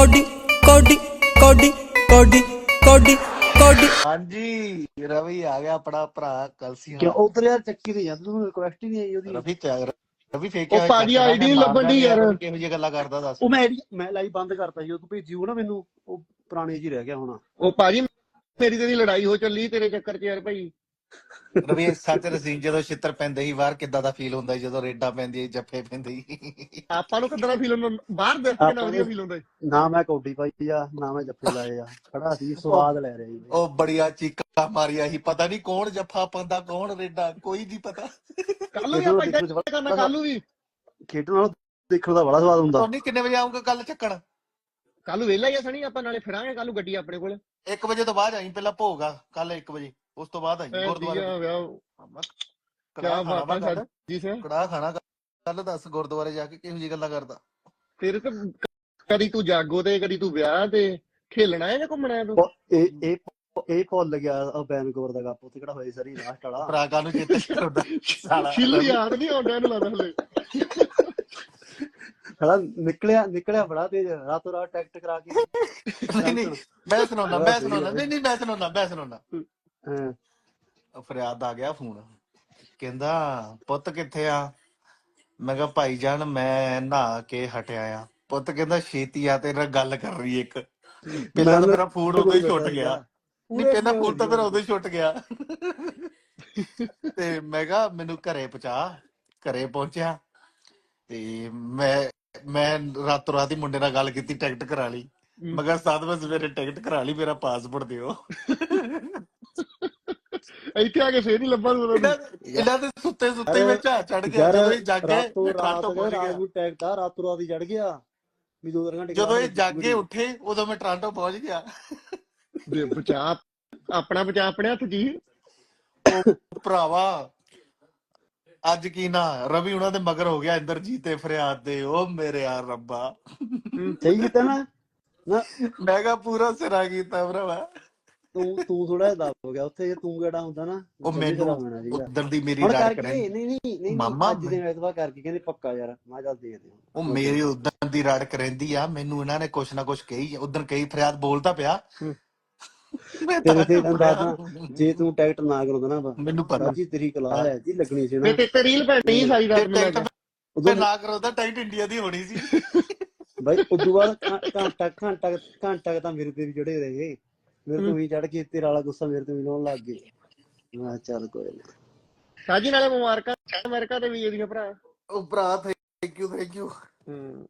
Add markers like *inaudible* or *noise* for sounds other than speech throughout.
Cody ਕੋਡੀ ਕੋਡੀ ਕੋਡੀ ਕੋਡੀ ਕੋਡੀ। ਹਾਂਜੀ ਰਵੀ ਆ ਗਿਆ ਆਪਣਾ ਭਰਾ ਕਲਸੀ ਕਿਉਂ? ਉਧਰ ਯਾਰ ਚੱਕੀ ਤੇ ਜਾਂਦਾ ਤੈਨੂੰ ਰਿਕੁਐਸਟ ਹੀ ਨਹੀਂ ਆਈ ਉਹਦੀ। ਰਵੀ ਤੇ ਰਵੀ ਫੇਕਿਆ ਉਹ ਭਾਜੀ ਨੀ ਲੱਭਣ ਡਈ ਯਾਰ। ਕਿਹੋ ਜਿਹੀ ਗੱਲਾਂ ਕਰਦਾ ਦੱਸ। ਉਹ ਮੈਂ ਆਈਡੀ ਮੈਂ ਲਾਈਵ ਬੰਦ ਕਰਤਾ ਸੀ ਉਹ ਤੂੰ ਭੇਜੀ ਉਹ ਨਾ ਮੈਨੂੰ ਉਹ ਪੁਰਾਣੇ ਜੀ ਰਹਿ ਗਿਆ ਹੁਣ। ਉਹ ਭਾਜੀ ਮੇਰੀ ਤੇਰੀ ਲੜਾਈ ਹੋ ਚੱਲੀ ਤੇਰੇ ਚੱਕਰ 'ਚ ਯਾਰ ਭਾਈ। ਰਵੀ ਸੱਚ ਰਸੀ ਜਦੋਂ ਛਿੱਤਰ ਪੈਂਦੇ ਸੀ ਬਾਹਰ ਕਿੱਦਾਂ ਦਾ ਫੀਲ ਹੁੰਦਾ ਜਦੋਂ ਰੇਡਾਂ ਪੈਂਦੀਆਂ ਜੱਫੇ ਪੈਂਦੇ ਸੀ। ਆਪਾਂ ਨੂੰ ਕਿਦਾਂ ਦਾ ਫੀਲ ਹੁੰਦਾ? ਬਾਹਰ ਦੇਖ ਕੇ ਨਾ ਵਧੀਆ ਫੀਲ ਹੁੰਦਾ। ਨਾ ਮੈਂ ਕੌਡੀ ਪਾਈ ਆ ਨਾ ਮੈਂ ਜੱਫੇ ਲਾਏ ਆ। ਖੜਾ ਸੀ ਸਵਾਦ ਲੈ ਰਿਹਾ ਉਹ ਬੜੀਆਂ ਚੀਕਾਂ ਮਾਰੀਆਂ ਸੀ। ਪਤਾ ਨਹੀਂ ਕੌਣ ਜੱਫਾ ਪਾਉਂਦਾ ਕੌਣ ਰੇਡਾਂ ਕੋਈ ਨਹੀਂ ਪਤਾ। ਕੱਲ ਨੂੰ ਵੀ ਆਪਾਂ ਇਦਾਂ ਕਰਨਾ ਕੱਲ ਨੂੰ ਵੀ। ਖੇਡਣ ਨਾਲ ਦੇਖਣ ਦਾ ਬੜਾ ਸਵਾਦ ਹੁੰਦਾ। ਟੋਨੀ ਕਿੰਨੇ ਵਜੇ ਆਉਂਗਾ ਕੱਲ ਚੱਕਣ? ਕੱਲ ਨੂੰ ਵਿਹਲਾ ਹੀ ਆ ਸਣੀ ਆਪਾਂ ਨਾਲੇ ਫਿਰਾਂਗੇ ਕੱਲ ਨੂੰ ਗੱਡੀ ਆਪਣੇ ਕੋਲ। 1 ਵਜੇ ਤੋਂ ਬਾਅਦ ਆਈ ਪਹਿਲਾਂ ਭੋਗਾ ਕੱਲ 1 ਵਜੇ ਉਸ ਤੋਂ ਬਾਅਦ ਆਈ ਗੁਰਦੁਆਰੇ ਕੀ। ਬਾਤ ਹੈ ਜੀ ਸੇ? ਕੜਾ ਖਾਣਾ ਕੱਲ ਦੱਸ ਗੁਰਦੁਆਰੇ ਜਾ ਕੇ ਕਿਹੋ ਜਿਹੀ ਗੱਲਾਂ ਕਰਦਾ। ਤੇਰੇ ਤੇ ਕਦੀ ਤੂੰ ਜਾਗੋ ਤੇ ਕਦੀ ਤੂੰ ਵਿਆਹ ਤੇ ਖੇਲਣਾ ਹੈ ਜਾਂ ਘੁੰਮਣਾ ਹੈ ਤੂੰ? ਇਹ ਇਹ ਇਹ ਭੁੱਲ ਗਿਆ ਉਹ ਬੈਨਕੋਰ ਦਾ ਕੱਪ ਉੱਥੇ ਕਿਹੜਾ ਹੋਇਆ ਸਰੀ ਲਾਸਟ ਵਾਲਾ। ਭਰਾਕਾਂ ਨੂੰ ਚੇਤੇ ਕਰਦਾ ਸਾਲਾ ਛਿੱਲ ਯਾਦ ਨਹੀਂ ਆਉਂਦਾ ਇਹਨੂੰ ਲੱਗਦਾ ਹਲੇ। ਖੜਾ ਨਿਕਲਿਆ ਨਿਕਲਿਆ ਬੜਾ ਤੇਜ਼ ਰਾਤੋਂ ਰਾਤ ਟੈਕਟ ਕਰਾ ਕੇ। ਨਹੀਂ ਨਹੀਂ ਮੈਂ ਸੁਣਾਉਣਾ ਮੈਂ ਸੁਣਾਉਣਾ ਨਹੀਂ ਨਹੀਂ ਮੈਂ ਸੁਣਾਉਣਾ ਮੈਂ ਸੁਣਾਉਣਾ ਹਾਂ। ਫਰਿਆਦ ਆ ਗਿਆ ਫੋਨ। ਕਹਿੰਦਾ ਪੁੱਤ ਕਿੱਥੇ ਆ? ਮੈਂ ਕਿਹਾ ਭਾਈ ਜਾਨ ਮੈਂ ਨਹਾ ਕੇ ਹਟਿਆ ਆ। ਪੁੱਤ ਕਹਿੰਦਾ ਛੇਤੀ ਆ ਤੇਰੇ ਨਾਲ ਗੱਲ ਕਰ ਰਹੀ ਇੱਕ। ਪਹਿਲਾਂ ਤਾਂ ਮੇਰਾ ਫੋਨ ਉਦੋਂ ਹੀ ਛੁੱਟ ਗਿਆ। ਨਹੀਂ ਪਹਿਲਾਂ ਫੋਨ ਤਾਂ ਮੇਰਾ ਉਦੋਂ ਹੀ ਛੁੱਟ ਗਿਆ। ਤੇ ਮੈਂ ਕਿਹਾ ਮੈਨੂੰ ਘਰੇ ਪਹੁੰਚਾ। ਘਰੇ ਪਹੁੰਚਿਆ ਤੇ ਮੈਂ ਮੈਂ ਰਾਤੋਂ ਰਾਤ ਹੀ ਮੁੰਡੇ ਨਾਲ ਗੱਲ ਕੀਤੀ ਟਿਕਟ ਕਰਾ ਲਈ। ਮੈਂ ਕਿਹਾ ਸਾਧ ਵਜੇ ਸਵੇਰੇ ਟਿਕਟ ਕਰਾ ਲਈ ਮੇਰਾ ਪਾਸਪੋਰਟ ਦਿਓ। ਇੱਥੇ ਆ ਕੇ ਫੇਰ ਨਹੀਂ ਲੱਭਾ ਤੂੰ ਇਹਨਾਂ ਇਹਨਾਂ ਦੇ ਸੁੱਤੇ ਸੁੱਤੇ ਵਿੱਚ ਆ ਚੜ ਗਿਆ। ਯਾਰ ਜਦੋਂ ਇਹ ਜਾਗੇ ਰਾਤੋਂ ਰਾਤ ਟਰਾਂਟੋ ਪਹੁੰਚ ਰਾਤ ਗਿਆ। ਨੂੰ ਟੈਕਟ ਆ ਰਾਤੋਂ ਰਾਤ ਹੀ ਚੜ ਗਿਆ। ਵੀ ਦੋ ਘੰਟੇ ਜਦੋਂ ਇਹ ਜਾਗੇ ਉੱਠੇ ਉਦੋਂ ਮੈਂ ਟਰਾਂਟੋ ਪਹੁੰਚ ਗਿਆ। ਦੇ ਬਚਾ ਆਪਣਾ ਬਚਾ ਆਪਣੇ ਹੱਥ ਜੀ ਭਰਾਵਾ ਅੱਜ ਕੀ ਨਾ ਰਵੀ ਉਹਨਾਂ ਦੇ ਮਗਰ ਹੋ ਗਿਆ ਇੰਦਰਜੀਤ ਤੇ ਫਰਿਆਦ ਦੇ ਉਹ ਮੇਰੇ ਆ ਰੱਬਾ। ਸਹੀ ਕੀਤਾ ਨਾ। ਮੈਂ ਕਿਹਾ ਪੂਰਾ ਸਿਰਾ ਕੀਤਾ ਭਰਾਵਾ। ਤੂੰ ਤੂੰ ਥੋੜਾ ਜਿਹਾ ਦਬ ਗਿਆ ਉੱਥੇ ਜੇ ਤੂੰ ਕਿਹੜਾ ਹੁੰਦਾ ਨਾ ਉਹ ਮੈਨੂੰ। ਉਦੋਂ ਦੀ ਮੇਰੀ ਰਾਤ ਕਰਾਈ। ਨਹੀਂ ਨਹੀਂ ਨਹੀਂ ਮਾਮਾ ਅੱਜ ਦੇ ਐਤਵਾਰ ਕਰਕੇ ਕਹਿੰਦੇ ਪੱਕਾ ਯਾਰ ਮੈਂ ਚੱਲ ਦੇਖਦੇ ਉਹ ਮੇਰੀ ਉਦੋਂ ਦੀ ਰੜਕ ਰਹਿੰਦੀ ਆ ਮੈਨੂੰ ਇਹਨਾਂ ਨੇ ਕੁਛ ਨਾ ਕੁਛ ਕਹੀ ਉਦੋਂ ਕਈ ਫਰਿਆਦ ਬੋਲਦਾ ਪਿਆ। ਤਾਂ ਤੇ ਅੰਦਾਜ਼ਾ। ਜੇ ਤੂੰ ਟਿਕਟ ਨਾ ਕਰਾਉਂਦਾ ਨਾ ਮੈਨੂੰ ਪਤਾ। ਜੀ ਤੇਰੀ ਕਲਾਸ ਹੈ ਜੀ ਲੱਗਣੀ ਸੀ ਨਾ। ਤੇ ਤੇ ਤੇ ਰੀਲ ਪੈਣੀ ਸਾਰੀ ਰਾਤ ਨੂੰ ਲੈ ਕੇ ਮੈਂ ਉਦੋਂ ਨਾ ਕਰਦਾ ਟਾਈਟ ਇੰਡੀਆ ਦੀ ਹੋਣੀ ਸੀ। ਬਾਈ ਉਦੋਂ ਬਾਅਦ ਘੰਟਾ ਘੰਟਾ ਘੰਟਾ ਤਾਂ ਮੇਰੇ ਤੇ ਵੀ ਚੜੇ ਰਹੇ। ਮੇਰੇ ਤੋਂ ਵੀ ਚੜ ਕੇ ਤੇਰਾ ਵਾਲਾ ਗੁੱਸਾ ਮੇਰੇ ਤੋਂ ਵੀ ਲਾਉਣ ਲੱਗ ਗਏ। ਮੈਂ ਚੱਲ ਕੋਈ ਨਹੀਂ ਸਾਜੀ ਨਾਲੇ ਮੁਬਾਰਕਾਂ ਅਮਰੀਕਾ ਦੇ ਵੀਜ਼ੇ ਦੀਆਂ ਭਰਾ। ਉਹ ਭਰਾ ਥੈਂਕ ਯੂ ਥੈਂਕ ਯੂ ਹੂੰ।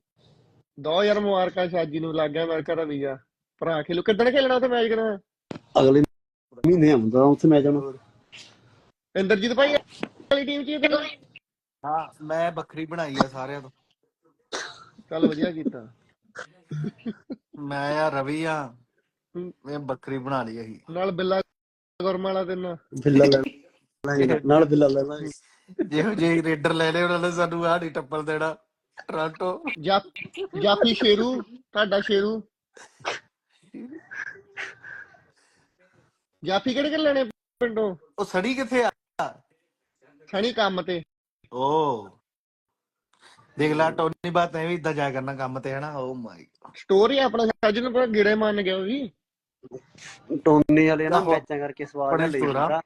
ਦੋ ਯਾਰ ਮੁਬਾਰਕਾਂ ਸਾਜੀ ਨੂੰ ਲੱਗ ਗਿਆ ਅਮਰੀਕਾ ਦਾ ਵੀਜ਼ਾ। ਭਰਾ ਖੇਲੋ। ਕਿੱਦਣ ਖੇਲਣਾ ਉੱਥੇ ਮੈਚ ਕਰਨਾ? ਅਗਲੇ ਮਹੀਨੇ ਆਉਂਦਾ ਉੱਥੇ ਮੈਂ ਜਾਣਾ। ਇੰਦਰਜੀਤ ਭਾਈ ਵਾਲੀ ਟੀਮ ਚ ਹੀ ਹੈ ਹਾਂ ਮੈਂ ਬੱਕਰੀ ਬਣਾਈ ਆ ਸਾਰਿਆਂ ਤੋਂ। ਚੱਲ ਵਧੀਆ ਕੀਤਾ। ਮੈਂ ਆ ਰਵੀ ਆ। ਮੈਂ ਬੱਕਰੀ ਬਣਾ ਲਈ ਅਸੀਂ ਨਾਲ ਬਿੱਲਾ ਗੁਰਮ ਵਾਲਾ ਤੇ ਨਾ। ਬਿੱਲਾ ਲੈ ਲਾਂਗੇ ਨਾਲ ਬਿੱਲਾ ਲੈ ਲਾਂਗੇ ਜਿਹੋ ਜਿਹੇ ਰੇਡਰ ਲੈ ਲਏ ਉਹਨਾਂ ਨੇ ਸਾਨੂੰ ਆਹ ਨਹੀਂ ਟੱਪਲ ਦੇਣਾ। ਟੋਰਾਂਟੋ। ਜਾਪ ਜਾਪੀ ਸ਼ੇਰੂ ਤੁਹਾਡਾ ਸ਼ੇਰੂ। ਜਾਪੀ ਕਿਹੜੇ ਕਿਹੜੇ ਲੈਣੇ ਪਿੰਡੋਂ? ਉਹ ਸੜੀ ਕਿੱਥੇ ਆ? ਸਣੀ ਕੰਮ ਤੇ। ਓ। ਦੇਖ ਲੈ ਟੋਨੀ ਬਾਤ ਐਵੇਂ ਇਦਾਂ ਜਾਇਆ ਕਰਨਾ ਕੰਮ ਤੇ ਹਨਾ? ਓ ਮਾਈ ਸਟੋਰੀ ਆਪਣਾ ਸਾਜਨ ਨੂੰ ਪੂਰਾ ਗਿੜੇ ਮੰਨ ਗਿਆ ਉਹ ਵੀ। ਟੋਨੀ ਵਾਲੇ ਨਾ। ਮੈਚਾਂ ਕਰਕੇ ਸਵਾਦ ਸਟੋਰਾਂ। ਜਾਂਦਾ।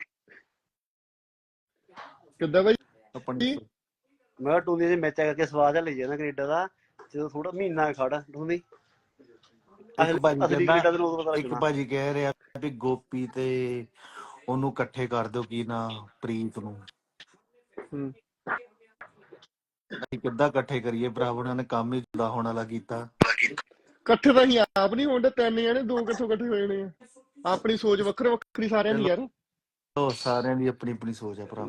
ਕਿੱਦਾਂ ਬਾਈ? ਆਪਣੀ ਮੈਂ ਕਿਹਾ ਟੋਨੀ ਦੇ ਮੈਚਾਂ ਕਰਕੇ ਸਵਾਦ ਲਈ ਜਾਂਦਾ ਕੈਨੇਡਾ ਦਾ। ਜਦੋਂ ਥੋੜਾ ਮਹੀਨਾ ਖੜ ਟੋਨੀ। ਇੱਕ ਭਾਜੀ ਅਸਲੀ ਕਹਿੰਦਾ ਪਤਾ ਇੱਕ ਲੱਗਣਾ ਭਾਜੀ ਕਹਿ ਰਿਹਾ ਵੀ ਗੋਪੀ ਤੇ ਉਹਨੂੰ ਇਕੱਠੇ ਕਰ ਦਿਓ ਕੀ ਨਾ ਪ੍ਰੀਤ ਨੂੰ। ਹੂੰ। ਅਸੀਂ ਕਿੱਦਾਂ ਇਕੱਠੇ ਕਰੀਏ ਭਰਾ ਉਹਨਾਂ ਨੇ ਕੰਮ ਹੀ ਜੁਦਾ ਹੋਣ ਵਾਲਾ ਕੀਤਾ। ਇਕੱਠੇ ਤਾਂ ਹੀ ਆਪ ਨਹੀਂ ਹੁੰਦੇ ਤਿੰਨ ਜਣੇ ਦੋ ਕਿੱਥੋਂ ਇਕੱਠੇ ਹੋਏ ਨੇ ਆਪਣੀ ਸੋਚ ਵੱਖਰੀ ਵੱਖਰੀ ਸਾਰਿਆਂ ਦੀ ਯਾਰ। ਉਹ ਸਾਰਿਆਂ ਦੀ ਆਪਣੀ ਆਪਣੀ ਸੋਚ ਆ ਭਰਾ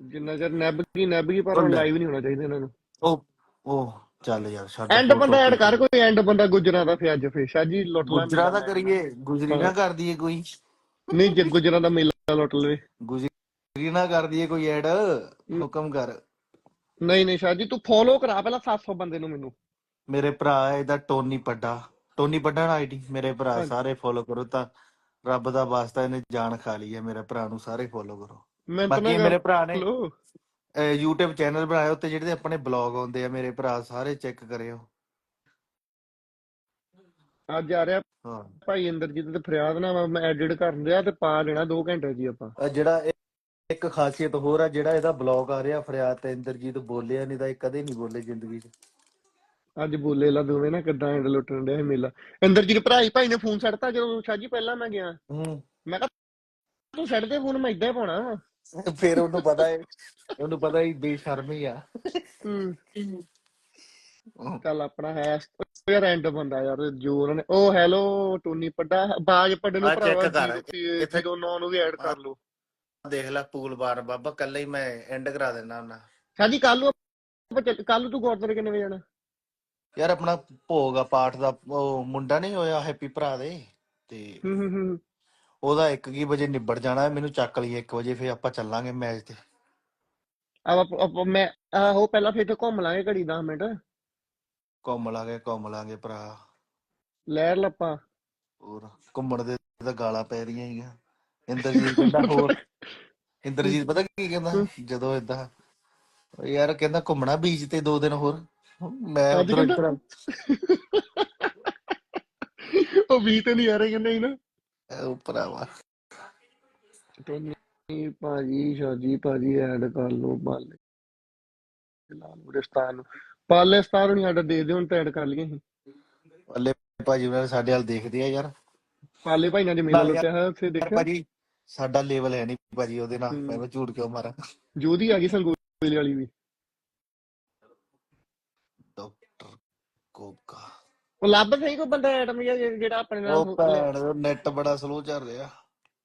ਜਿੰਨਾ ਚਿਰ ਨੈਬ ਕੀ ਨੈਬ ਕੀ ਪਰ। ਲਾਈਵ ਨਹੀਂ ਹੋਣਾ ਚਾਹੀਦਾ ਇਹਨਾਂ ਨੂੰ। ਉਹ ਉਹ ਚੱਲ ਯਾਰ ਛੱਡ ਐਂਡ ਬੰਦਾ ਐਡ ਕਰ ਕੋਈ ਐਂਡ ਬੰਦਾ ਗੁਜਰਾਂ ਦਾ ਫੇ ਅੱਜ ਫੇ ਸ਼ਾਜੀ ਲੁੱਟ ਲਾ ਗੁਜਰਾ ਦਾ ਕਰੀਏ ਗੁਜਰੀ ਨਾ ਕਰ ਦਈਏ ਕੋਈ। ਨਹੀਂ ਜੇ ਗੁਜਰਾਂ ਦਾ ਮੇਲਾ ਲੁੱਟ ਲਵੇ। ਗੁਜਰੀ ਨਾ ਕਰ ਦਈਏ ਕੋਈ ਐਡ ਹੁਕਮ ਕਰ। ਨਹੀਂ ਨਹੀਂ ਸ਼ਾਜੀ ਤੂੰ ਫੋਲੋ ਕਰਾ ਪਹਿਲਾਂ 700 ਬੰਦੇ ਨੂੰ ਮੈਨੂੰ। ਮੇਰੇ ਭਰਾ ਇਹਦਾ ਟੋਨੀ ਪੱਡਾ। ਟੋਨੀ ਪੱਡਾ ਨਾ ਆਈਡੀ ਮੇਰੇ ਭਰਾ। ਸਾਰੇ ਫੋਲੋ ਕਰੋ ਤਾਂ ਰੱਬ ਦਾ ਵਾਸਤਾ ਇਹਨੇ ਜਾਨ ਖਾ ਲਈ ਹੈ ਮੇਰੇ ਭਰਾ ਨੂੰ ਸਾਰੇ ਫੋਲੋ ਕਰੋ। ਬਾਕੀ ਮੇਰੇ ਭਰਾ ਨੇ YouTube ਚੈਨਲ ਬਣਾਇਆ ਉੱਤੇ ਜਿਹੜੇ ਆਪਣੇ ਬਲੌਗ ਆਉਂਦੇ ਆ ਮੇਰੇ ਭਰਾ ਸਾਰੇ ਚੈੱਕ ਕਰਿਓ। ਅੱਜ ਆ ਰਿਹਾ ਹਾਂ। ਭਾਈ ਇੰਦਰਜੀਤ ਤੇ ਫਰਿਆਦ ਨਾਲ ਮੈਂ ਐਡਿਟ ਕਰਨ ਦਿਆ ਤੇ ਪਾ ਲੈਣਾ 2 ਘੰਟੇ ਜੀ ਆਪਾਂ। ਅਹ ਜਿਹੜਾ ਇਹ- ਇੱਕ ਖਾਸੀਅਤ ਹੋਰ ਆ ਜਿਹੜਾ ਇਹਦਾ ਬਲੌਗ ਆ ਰਿਹਾ ਫਰਿਆਦ ਤੇ ਇੰਦਰਜੀਤ ਬੋਲਿਆ ਨਹੀਂ ਤਾਂ ਇਹ ਕਦੇ ਨਹੀਂ ਬੋਲੇ ਜ਼ਿੰਦਗੀ 'ਚ। ਅੱਜ ਬੋਲੇ ਲਾ ਦੋਵੇਂ ਨਾ ਕਿੱਦਾਂ ਐਂਡ ਲੁੱਟਣ ਡਿਆ ਸੀ ਮੇਲਾ। ਇੰਦਰਜੀਤ ਭਰਾ ਹੀ ਭਾਈ ਨੇ ਫੋਨ ਛੱਡਤਾ ਜਦੋਂ ਸ਼ਾਜੀ ਪਹਿਲਾਂ ਮੈਂ ਗਿਆ। ਹੂੰ। ਮੈਂ ਕਿਹਾ ਤੂੰ ਛੱਡ ਦੇ ਫੋਨ ਮੈਂ ਇਦਾਂ ਹੀ ਪਾਉਣਾ। ਵਾ *laughs* ਫਿਰ ਉਹਨੂੰ ਪਤਾ ਹੈ ਉਹਨੂੰ ਪਤਾ ਹੀ ਬੇਸ਼ਰਮ ਹੀ ਆ। ਹੂੰ। ਚੱਲ ਆਪਣਾ ਹੈ ਯਾਰ ਐਂਡ ਬੰਦਾ ਯਾਰ ਜੋ ਉਹਨਾਂ ਨੇ ਉਹ ਹੈਲੋ ਟੋਨੀ ਪੱਡਾ ਬਾਜ ਪੱਡੇ ਨੂੰ ਭਰਾਵਾ ਕਰ, ਇੱਥੇ- ਜੀਰੋ ਨੌ ਨੂੰ ਵੀ ਐਡ ਕਰ ਲਓ। ਦੇਖ ਲੈ ਪੂਲ ਬਾਰ ਬਾਬਾ ਕੱਲਾ ਹੀ ਮੈਂ ਐਂਡ ਕਰਾ ਦੇਣਾ ਉਹਨਾਂ ਸ਼ਾਜੀ ਕੱਲ ਨੂੰ ਕੱਲ ਨੂੰ ਤੂੰ ਗੁਰਦੁਆਰੇ ਕਿੰਨੇ ਵਜੇ ਜਾਣਾ? ਯਾਰ ਆਪਣਾ ਭੋਗ ਆ ਪਾਠ ਦਾ ਉਹ ਮੁੰਡਾ ਨਹੀਂ ਹੋਇਆ ਹੈਪੀ ਭਰਾ ਦੇ ਤੇ ਹੂੰ ਹੂੰ ਹੂੰ। ਉਹਦਾ 1 ਕੀ ਵਜੇ ਨਿਬੜ ਜਾਣਾ ਮੈਨੂੰ ਚੱਕ ਲਈ 1 ਵਜੇ ਫੇਰ ਆਪਾਂ ਚੱਲਾਂਗੇ ਮੈਚ ਤੇ। ਆਪ ਆਪ- ਮੈਂ ਆਹੋ ਪਹਿਲਾਂ ਫਿਰ ਤੇ ਘੁੰਮ ਲਾਂਗੇ ਘੜੀ 10 ਮਿੰਟ। ਘੁੰਮ ਲਾਂਗੇ ਘੁੰਮ ਲਾਂਗੇ ਭਰਾ। ਲਹਿਰ ਲੱਪਾ। ਹੋਰ ਘੁੰਮਣ ਦੇ ਤਾਂ ਗਾਲਾਂ ਪੈ ਰਹੀਆਂ ਹੀਆਂ ਇੰਦਰਜੀਤ ਕਹਿੰਦਾ ਹੋਰ ਇੰਦਰਜੀਤ ਪਤਾ ਕੀ ਕਹਿੰਦਾ? ਜਦੋਂ ਇਦਾਂ ਯਾਰ ਕਹਿੰਦਾ ਘੁੰਮਣਾ ਬੀਚ ਤੇ ਦੋ ਦਿਨ ਹੋਰ। ਮੈਂ ਅੱਜ ਉਧਰ ਕਹਿੰਦਾ? ਉਹ ਵੀ ਤੇ ਨਹੀਂ ਆ ਰਹੇ ਕਹਿੰਦੇ ਸੀ ਨਾ। ਉਹ ਭਰਾਵਾ ਟੋਨੀ ਭਾਜੀ ਸ਼ਾਜੀ ਭਾਜੀ ਐਡ ਕਰ ਲਓ ਬਾਲੇ। ਲਾਲੂਰਿਸਤਾਨ ਪਾਲੇਸਤਾਨ ਨੂੰ ਸਾਡਾ ਦੇ ਦੇ ਹੁਣ ਤਾਂ ਐਡ ਕਰ ਲਈਏ ਅੱਲੇ ਭਾਜੀ ਉਹਨਾਂ ਸਾਡੇ ਵੱਲ ਦੇਖਦੇ ਆ ਯਾਰ। ਪਾਲੇ ਭਾਈ ਨਾਲ ਮੇਲਾ ਲੁੱਟਿਆ ਹੈ ਉੱਥੇ ਦੇਖਿਆ? ਭਾਜੀ ਸਾਡਾ ਲੈਵਲ ਹੈ ਨਹੀਂ ਭਾਜੀ ਉਹਦੇ ਨਾਲ। ਮੈਂ ਝੂਠ ਕਿਉਂ ਮਾਰਾਂ? ਜੋਧੀ ਆ ਗਈ ਸੰਗੋਲੇ ਵਾਲੀ ਵੀ। ਡਾਕਟਰ ਕੋਕਾ। ਉਹ ਲੱਭ ਸਹੀ ਕੋਈ ਬੰਦਾ ਐਟਮ ਜਿਹੜਾ ਆਪਣੇ ਨਾਲ ਉਹ ਭੈਣ ਨੈਟ ਬੜਾ ਸਲੋ ਚੱਲ ਰਿਹਾ।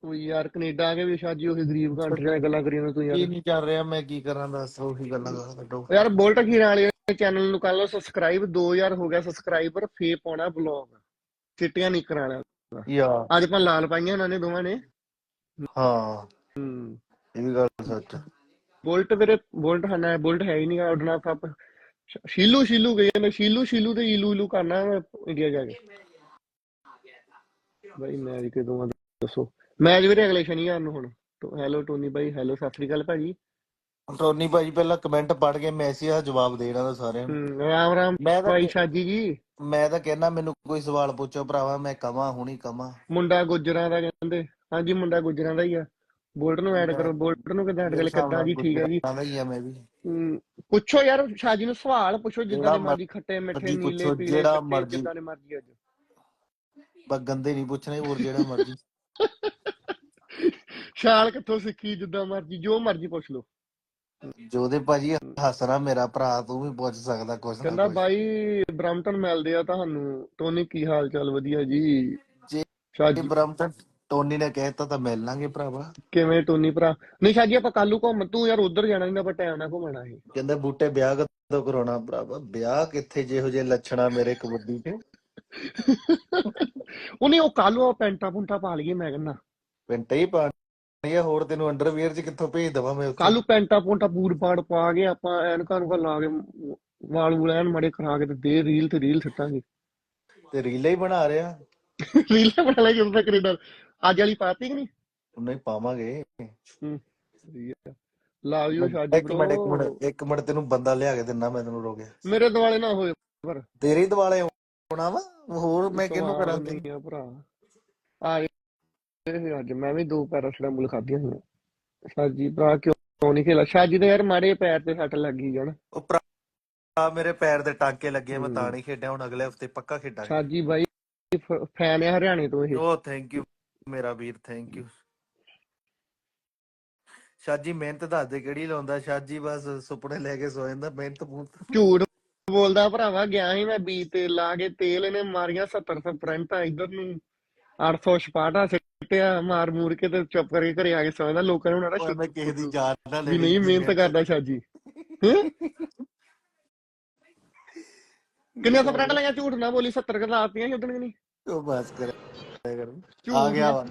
ਉਹ ਯਾਰ ਕੈਨੇਡਾ ਆ ਕੇ ਵੀ ਸ਼ਾਜੀ ਉਹੀ ਗਰੀਬ ਕੰਟਰੀ ਨਾਲ ਗੱਲਾਂ ਕਰੀ ਜਾਂਦਾ ਤੂੰ ਕੀ ਯਾਰ ਨਹੀਂ ਚੱਲ ਰਿਹਾ ਮੈਂ ਕੀ ਕਰਾਂ ਦੱਸ ਉਹੀ ਗੱਲਾਂ ਕਰ ਕੱਢੋ ਯਾਰ ਬੋਲਟ ਖੀਰਾਂ ਵਾਲੇ ਚੈਨਲ ਨੂੰ ਕਰ ਲਓ ਸਬਸਕ੍ਰਾਈਬ 2000 ਹੋ ਗਿਆ ਸਬਸਕ੍ਰਾਈਬਰ ਫੇ ਪਾਉਣਾ ਬਲੌਗ ਚਿੱਟੀਆਂ ਨਿਕਰਾਂ ਵਾਲਾ ਯਾ। ਅੱਜ ਆਪਾਂ ਲਾਲ ਪਾਈਆਂ ਉਹਨਾਂ ਨੇ ਦੋਵਾਂ ਨੇ। ਹਾਂ। ਇਹ ਵੀ ਗੱਲ ਸੱਚ। ਬੋਲਟ ਵੀਰੇ ਬੋਲਟ ਹਨਾ ਬੋਲਟ ਹੈ ਹੀ ਨਹੀਂ ਆਉਡਣਾ ਸਭ ਸ਼ੀਲੂ ਸ਼ੀਲੂ ਗਏ ਨੇ ਸ਼ੀਲੂ ਸ਼ੀਲੂ ਤੇ ਈਲੂ ਈਲੂ ਕਰਨਾ ਮੈਂ ਇੰਡੀਆ ਜਾ ਕੇ। ਬਾਈ ਮੈਚ ਕਦੋਂ ਆ ਦੱਸੋ। ਮੈਚ ਵੀਰੇ ਅਗਲੇ ਸ਼ਨੀਵਾਰ ਨੂੰ ਹੁਣ। ਹੈਲੋ ਟੋਨੀ ਬਾਈ ਹੈਲੋ ਸਤਿ ਸ੍ਰੀ ਅਕਾਲ ਭਾਜੀ। ਟੋਨੀ ਭਾਜੀ ਪਹਿਲਾਂ ਕਮੈਂਟ ਪੜ੍ਹ ਕੇ ਮੈਸੇਜ ਦਾ ਜਵਾਬ ਦੇਣਾ ਦਾ ਸਾਰਿਆਂ ਨੂੰ। ਰਾਮ ਰਾਮ ਭਾਈ ਸ਼ਾਜੀ ਜੀ। ਮੈਂ ਤਾਂ ਕਹਿਣਾ ਮੈਨੂੰ ਕੋਈ ਸਵਾਲ ਪੁੱਛੋ ਭਰਾਵਾ ਮੈਂ ਕਵਾਂ ਹੁਣੀ ਕਵਾਂ। ਮੁੰਡਾ ਗੁੱਜਰਾਂ ਦਾ ਕਹਿੰਦੇ। ਹਾਂਜੀ ਮੁੰਡਾ ਗੁੱਜਰਾਂ ਦਾ ਹੀ ਆ। ਬੋਲਟ ਨੂੰ ਐਡ ਕਰੋ ਬੋਲਟ ਨੂੰ ਕਿਦਾਂ ਐਡ ਕਰ ਕਿੱਦਾਂ ਜੀ ਠੀਕ ਹੈ ਜੀ। ਆਂਦਾ ਹੀ ਆ ਮੈਂ ਵੀ। ਪੁੱਛੋ ਯਾਰ ਸ਼ਾਜੀ ਨੂੰ ਸਵਾਲ ਪੁੱਛੋ ਜਿੱਦਾਂ ਦੇ ਮਰਜ਼ੀ ਖੱਟੇ ਮਿੱਠੇ ਨੀਲੇ ਪੀਲੇ ਜਿਹੜਾ ਮਰਜ਼ੀ। ਜਿੱਦਾਂ ਦੇ ਮਰਜ਼ੀ ਅੱਜ ਬਸ ਗੰਦੇ ਨਹੀਂ ਪੁੱਛਣੇ ਹੋਰ ਜਿਹੜਾ ਮਰਜ਼ੀ। ਸ਼ਾਲ ਕਿੱਥੋਂ ਸਿੱਖੀ ਜਿੱਦਾਂ ਮਰਜ਼ੀ ਜੋ ਮਰਜ਼ੀ ਪੁੱਛ ਲਓ। ਜੋਦੇ ਭਾਜੀ ਹੱਸਣਾ ਮੇਰਾ ਭਰਾ ਤੂੰ ਵੀ ਪੁੱਛ ਸਕਦਾ ਕੁਛ ਨਾ ਕਹਿੰਦਾ। ਬਾਈ ਬ੍ਰਮਟਨ ਮਿਲਦੇ ਆ ਤੁਹਾਨੂੰ ਟੋਨੀ ਕੀ ਹਾਲ ਚਾਲ ਵਧੀਆ ਜੀ। ਜੇ ਸ਼ਾਜੀ ਬ੍ਰਹਮਟਨ ਟੋਨੀ ਨੇ ਕਹਿਤਾ ਤਾਂ ਮਿਲ ਲਾਂਗੇ ਭਰਾਵਾ। ਕਿਵੇਂ ਟੋਨੀ ਭਰਾ? ਨਹੀਂ ਸ਼ਾਜੀ ਆਪਾਂ ਕੱਲੂ ਘੁੰਮ ਤੂੰ ਯਾਰ ਉਧਰ ਜਾਣਾ ਨਹੀਂ ਆਪਾਂ ਟਾਈਮ ਨਾਲ ਘੁੰਮਣਾ ਸੀ। ਕਹਿੰਦਾ ਬੂਟੇ ਵਿਆਹ ਕਦੋਂ ਕਰਾਉਣਾ ਭਰਾਵਾ? ਵਿਆਹ ਕਿੱਥੇ ਜਿਹੋ ਜਿਹੇ ਲੱਛਣਾ ਮੇਰੇ ਕਬੱਡੀ ਤੇ ਉਹਨੇ ਉਹ ਕੱਲੂ ਪੈਂਟਾ ਪੁੰਟਾ ਪਾ ਲਈਏ ਮੈਂ ਕਹਿੰਦਾ। ਪਿੰਟੇ ਹੀ ਪਾਣੀ ਆ ਹੋਰ ਤੈਨੂੰ ਅੰਡਰਵੇਅਰ ਚ ਕਿੱਥੋਂ ਭੇਜ ਦਵਾਂ ਮੈਂ ਕੱਲੂ ਪੈਂਟਾ ਪੁੰਟਾ ਬੂਟ ਪਾੜ ਪਾ ਕੇ ਆਪਾਂ ਐਨਕਾਂ ਨੂੰ ਲਾ ਕੇ ਵਾਲ ਵੂਲ ਐਨ ਮੜੇ ਕਰਾ ਕੇ ਤੇ ਦੇ ਰੀਲ ਤੇ ਰੀਲ ਸਿੱਟਾਂਗੇ। ਤੇ ਰੀਲਾਂ ਹੀ ਬਣਾ ਰਿਹਾ। ਰੀਲਾਂ ਬਣਾ ਲੈ ਜਦੋਂ ਤੱਕ ਅੱਜ ਵਾਲੀ ਪਾਤੀ ਕਿ ਨਹੀਂ? ਉਹਨੇ ਪਾਵਾਂਗੇ। ਲਵ ਯੂ ਸ਼ਾਜੀ ਇੱਕ ਮਿੰਟ ਇੱਕ। ਮਿੰਟ ਇੱਕ ਮਿੰਟ ਤੈਨੂੰ ਬੰਦਾ ਲਿਆ ਕੇ ਦਿੰਨਾ ਮੈਂ ਤੈਨੂੰ ਰੋਕਿਆ ਮੇਰੇ ਦੁਆਲੇ ਨਾ ਹੋਏ ਪਰ। ਤੇਰੇ ਹੀ ਦਿਵਾਲੇ ਹੋਣਾ ਵਾ? ਹੋਰ ਮੈਂ ਕਿਹਨੂੰ ਕਰਾਂ ਨਹੀਂ ਆ ਭਰਾ। ਆ ਇਹ ਅੱਜ ਮੈਂ ਵੀ ਦੋ ਪੈਰਾਸੀਟਾਮੋਲ ਖਾਧੀਆਂ ਸੀ। ਸ਼ਾਜੀ ਭਰਾ ਕਿਉਂ ਨਹੀਂ ਖੇਲਾ? ਸ਼ਾਜੀ ਦੇ ਯਾਰ ਮਾੜੇ ਪੈਰ ਤੇ ਸੱਟ ਲੱਗੀ ਜਾਣ। ਉਹ ਭਰਾ ਮੇਰੇ ਪੈਰ ਦੇ ਟਾਂਕੇ ਲੱਗੇ ਮੈਂ ਹੂੰ। ਤਾਂ ਨਹੀਂ ਖੇਡਿਆ ਹੁਣ ਅਗਲੇ ਹਫ਼ਤੇ ਪੱਕਾ ਖੇਡਾਂਗੇ। ਸ਼ਾਜੀ ਬਾਈ ਫੈਨ ਆ ਹਰਿਆਣੇ ਤੋਂ ਇਹ। ਓ ਥੈਂਕ ਯੂ ਮੇਰਾ ਵੀਰ ਥੈਂਕ ਯੂ ਸ਼ਾਜੀ ਮਿਹਨਤ ਦੱਸ ਦੇ ਕਿਹੜੀ ਲਾਉਂਦਾ? ਸ਼ਾਜੀ ਬਸ ਸੁਪਨੇ ਲੈ ਕੇ ਸੋ ਜਾਂਦਾ ਮਿਹਨਤ ਮੂਹਨਤ। ਝੂਠ ਬੋਲਦਾ ਭਰਾਵਾ ਗਿਆ ਸੀ ਮੈਂ ਬੀ ਲਾ ਕੇ ਤੇਲ ਇਹਨੇ ਮਾਰੀਆਂ 70 ਸਪ੍ਰਿੰਟਾਂ ਇਧਰ ਨੂੰ। 800 ਛਪਾਟਾ ਸਿੱਟਿਆ ਮਾਰ ਮੂਰ ਕੇ ਤੇ ਚੁੱਪ ਕਰਕੇ ਘਰੇ ਆ ਕੇ ਸੌਂ ਜਾਂਦਾ ਲੋਕਾਂ ਨੂੰ ਨਾ ਮੈਂ ਕਿਸੇ ਦੀ ਜਾਨ ਨਾ ਲੈ ਨਹੀਂ ਮਿਹਨਤ ਕਰਦਾ ਸ਼ਾਜੀ ਹੈਂ? ਕਿੰਨੀਆਂ ਸਪ੍ਰਿੰਟ ਲਾਈਆਂ ਝੂਠ ਨਾ ਬੋਲੀ 70 ਕਰ ਲਾਤੀਆਂ ਸੀ ਉਦੋਂ ਨਹੀਂ। ਉਹ ਬਸ ਕਰ ਆ ਗਿਆ ਨਾ- ਵਾ